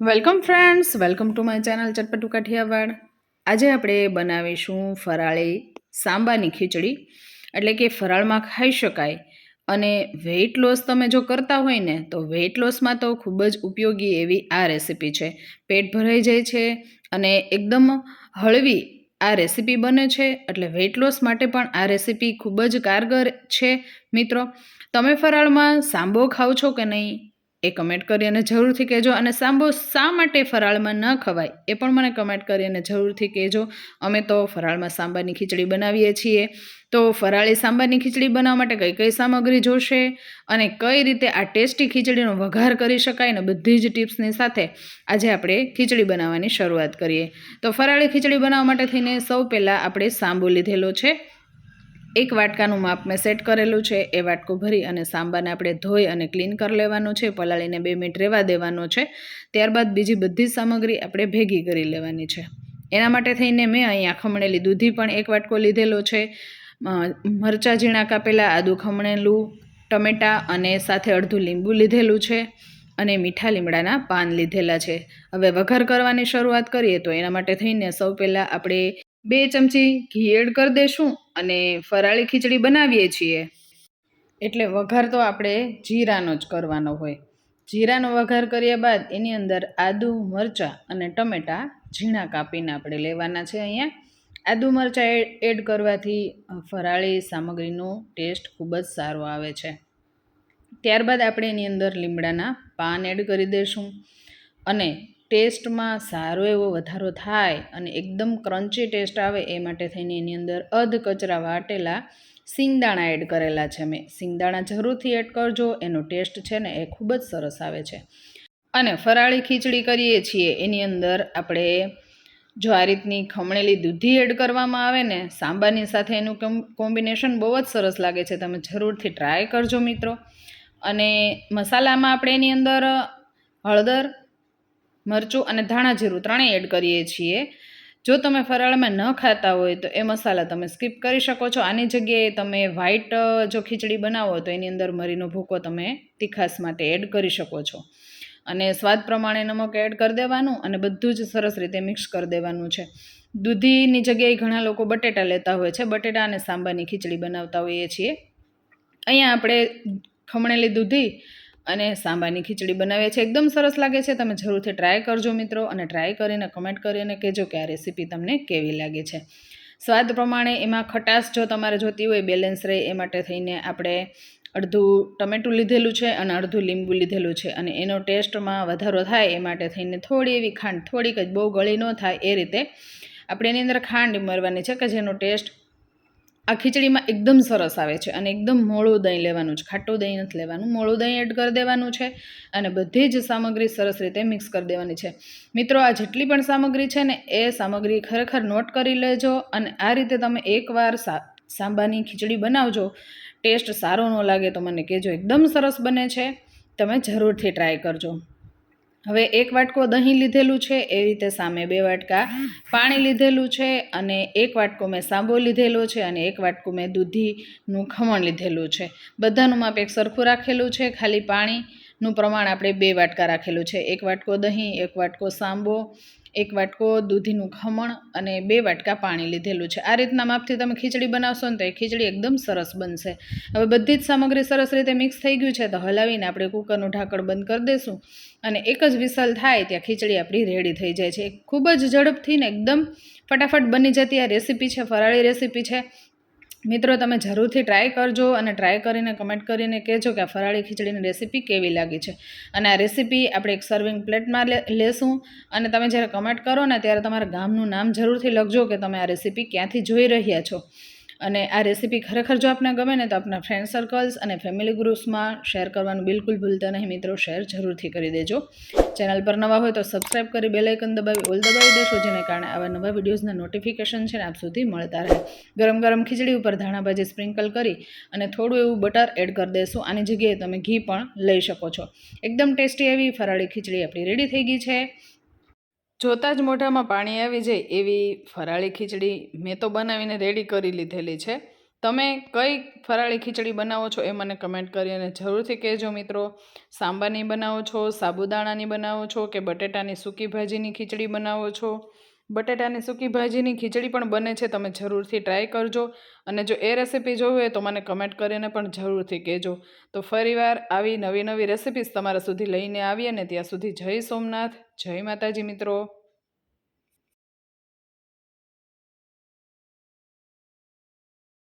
Welcome friends, welcome to my channel ચટપટુ Kathiawad. આજે આપણે બનાવીશું ફરાળી સાંબાની ખીચડી. એટલે કે ફરાળમાં ખાઈ શકાય. અને વેઇટ લોસ તમે જો કરતા હોય ને, તો વેઇટ લોસમાં તો ખૂબ જ ઉપયોગી એવી આ રેસીપી છે. પેટ ભરાઈ જાય છે અને એકદમ હળવી આ રેસીપી બને છે. એટલે વેઇટ લોસ માટે પણ આ રેસીપી ખૂબ જ કારગર છે. મિત્રો, તમે ફરાળમાં સાંબો ખાઓ છો કે નહીં? એ કમેન્ટ કરી અને જરૂરથી કહેજો. અને સાંભો શા માટે ફરાળમાં ન ખવાય એ પણ મને કમેન્ટ કરી અને જરૂરથી કહેજો. અમે તો ફરાળમાં સાંબાની ખીચડી બનાવીએ છીએ. તો ફરાળી સાંબારની ખીચડી બનાવવા માટે કઈ કઈ સામગ્રી જોશે અને કઈ રીતે આ ટેસ્ટી ખીચડીનો વઘાર કરી શકાય ને બધી જ ટિપ્સની સાથે આજે આપણે ખીચડી બનાવવાની શરૂઆત કરીએ. તો ફરાળી ખીચડી બનાવવા માટે થઈને સૌ પહેલાં આપણે સાંબો લીધેલો છે. એક વાટકાનું માપ મેં સેટ કરેલું છે, એ વાટકો ભરી અને સાંબાને આપણે ધોઈ અને ક્લીન કરી લેવાનું છે, પલાળીને બે મિનિટ રહેવા દેવાનો છે, ત્યારબાદ બીજી બધી સામગ્રી આપણે ભેગી કરી લેવાની છે. એના માટે થઈને મેં અહીંયા ખમણેલી દૂધી પણ એક વાટકો લીધેલો છે મરચાં, ઝીણા કાપેલા, આદું ખમણેલું, ટમેટાં અને સાથે અડધું લીંબુ લીધેલું છે અને મીઠા લીમડાના પાન લીધેલા છે. હવે વઘાર કરવાની શરૂઆત કરીએ તો એના માટે થઈને સૌ પહેલાં આપણે બે ચમચી ઘી એડ કરી દઈશું અને ફરાળી ખીચડી બનાવીએ છીએ. એટલે વઘાર તો આપણે જીરાનો જ કરવાનો હોય. જીરાનો વઘાર કર્યા બાદ એની અંદર આદુ, મરચાં અને ટમેટાં ઝીણા કાપીને આપણે લેવાના છે અહીંયા. આદુ, મરચાં એડ કરવાથી ફરાળી સામગ્રીનો ટેસ્ટ ખૂબ જ સારો આવે છે. ત્યારબાદ આપણે એની અંદર લીમડાના પાન એડ કરી દઈશું અને ટેસ્ટમાં સારો એવો વધારો થાય અને એકદમ ક્રન્ચી ટેસ્ટ આવે એ માટે થઈને એની અંદર અધ કચરા વાટેલા સિંગદાણા એડ કરેલા છે મેં. સિંગદાણા જરૂરથી એડ કરજો, એનો ટેસ્ટ છે ને એ ખૂબ જ સરસ આવે છે. અને ફરાળી ખીચડી કરીએ છીએ, એની અંદર આપણે જો આ રીતની ખમણેલી દૂધી એડ કરવામાં આવે ને, સાંબાની સાથે એનું કોમ્બિનેશન બહુ જ સરસ લાગે છે, તમે જરૂરથી ટ્રાય કરજો મિત્રો. અને મસાલામાં આપણે એની અંદર હળદર મરચું અને ધાણા જીરું ત્રણેય એડ કરીએ છીએ. જો તમે ફરાળમાં ન ખાતા હોય તો એ મસાલા તમે સ્કીપ કરી શકો છો. આની જગ્યાએ તમે વ્હાઈટ જો ખીચડી બનાવો તો એની અંદર મરીનો ભૂકો તમે તીખાસ માટે એડ કરી શકો છો. અને સ્વાદ પ્રમાણે નમક એડ કરી દેવાનું અને બધું જ સરસ રીતે મિક્સ કરી દેવાનું છે. દૂધીની જગ્યાએ ઘણા લોકો બટેટા લેતા હોય છે. બટેટા અને સાંબાની ખીચડી બનાવતા હોઈએ છીએ. અહીંયા આપણે ખમણેલી દૂધી અને સાંબાની ખીચડી બનાવીએ છીએ એકદમ સરસ લાગે છે. તમે જરૂરથી ટ્રાય કરજો મિત્રો અને ટ્રાય કરીને કમેન્ટ કરીને કહેજો કે આ રેસીપી તમને કેવી લાગે છે. સ્વાદ પ્રમાણે એમાં ખટાશ જો તમારે જોતી હોય બેલેન્સ રહે એ માટે થઈને આપણે અડધું ટમેટું લીધેલું છે અને અડધું લીંબુ લીધેલું છે અને એનો ટેસ્ટમાં વધારો થાય એ માટે થઈને થોડી એવી ખાંડ થોડીક જ, બહુ ગળી ન થાય એ રીતે આપણે એની અંદર ખાંડ ઉમેરવાની છે કે જેનો ટેસ્ટ આ ખીચડીમાં એકદમ સરસ આવે છે અને એકદમ મોળું દહીં લેવાનું છે. ખાટું દહીં નથી લેવાનું, મોળું દહીં એડ કરી દેવાનું છે અને બધી જ સામગ્રી સરસ રીતે મિક્સ કરી દેવાની છે. મિત્રો, આ જેટલી પણ સામગ્રી છે ને, એ સામગ્રી ખરેખર નોટ કરી લેજો અને આ રીતે તમે એકવાર સાંબાની ખીચડી બનાવજો ટેસ્ટ સારો ન લાગે તો મને કહેજો એકદમ સરસ બને છે. તમે જરૂરથી ટ્રાય કરજો. હવે એક વાટકો દહીં લીધેલું છે, એ રીતે સામે બે વાટકા પાણી લીધેલું છે અને એક વાટકો મેં સાંબો લીધેલો છે અને એક વાટકો મેં દૂધીનું ખમણ લીધેલું છે. બધાનું માપ એક સરખું રાખેલું છે, ખાલી પાણીનું પ્રમાણ આપણે બે વાટકા રાખેલું છે. એક વાટકો દહીં, એક વાટકો સાંબો એક વાટકો દૂધીનું ખમણ અને બે વાટકા પાણી લીધેલું છે. આ રીતના માપથી તમે ખીચડી બનાવશો ને તો એ ખીચડી એકદમ સરસ બનશે. હવે બધી જ સામગ્રી સરસ રીતે મિક્સ થઈ ગયું છે તો હલાવીને આપણે કુકરનું ઢાંકણ બંધ કરી દઈશું અને એક જ વિસલ થાય ત્યાં ખીચડી આપણી રેડી થઈ જાય છે. ખૂબ જ ઝડપથી ને એકદમ ફટાફટ બની જતી આ રેસીપી છે, ફરાળી રેસીપી છે. મિત્રો, તમે જરૂરથી ટ્રાય કરજો અને ટ્રાય કરીને કમેન્ટ કરીને કહેજો કે આ ફરાળી ખીચડીની રેસીપી કેવી લાગી છે. અને આ રેસીપી આપણે એક સર્વિંગ પ્લેટમાં લેશું અને તમે જ્યારે કમેન્ટ કરો ને ત્યારે તમારા ગામનું નામ જરૂરથી લખજો કે તમે આ રેસીપી ક્યાંથી જોઈ રહ્યા છો. અને આ રેસીપી ખરેખર જો આપને ગમે ને તો આપના ફ્રેન્ડ સર્કલ્સ અને ફેમિલી ગ્રુપ્સમાં શેર કરવાનું બિલકુલ ભૂલતા નહીં. મિત્રો શેર જરૂરથી કરી દેજો. ચેનલ પર નવા હોય તો સબસ્ક્રાઈબ કરી બેલાઇકન દબાવી, ઓલ દબાવી દેશો, જેને કારણે આવા નવા વિડીયોઝના નોટિફિકેશન છે ને આપ સુધી મળતા રહે. ગરમ ગરમ ખીચડી ઉપર ધાણા ભાજી સ્પ્રિંકલ કરી અને થોડું એવું બટર એડ કરી દેશું. આની જગ્યાએ તમે ઘી પણ લઈ શકો છો. એકદમ ટેસ્ટી એવી ફરાળી ખીચડી આપણી રેડી થઈ ગઈ છે. જોતાં જ મોઢામાં પાણી આવી જાય એવી ફરાળી ખીચડી મેં તો બનાવીને રેડી કરી લીધેલી છે. તમે કઈ ફરાળી ખીચડી બનાવો છો એ મને કમેન્ટ કરી અને જરૂરથી કહેજો મિત્રો. સાંબાની બનાવો છો, સાબુદાણાની બનાવો છો કે બટેટાની સૂકી ભાજીની ખીચડી બનાવો છો? બટેટાની સૂકી ભાજીની ખીચડી પણ બને છે, તમે જરૂરથી ટ્રાય કરજો. અને જો એ રેસીપી જોવી હોય તો મને કમેન્ટ કરીને પણ જરૂરથી કહેજો. તો ફરીવાર આવી નવી નવી રેસીપીસ તમારા સુધી લઈને આવીએ ને ત્યાં સુધી જય સોમનાથ, જય માતાજી મિત્રો.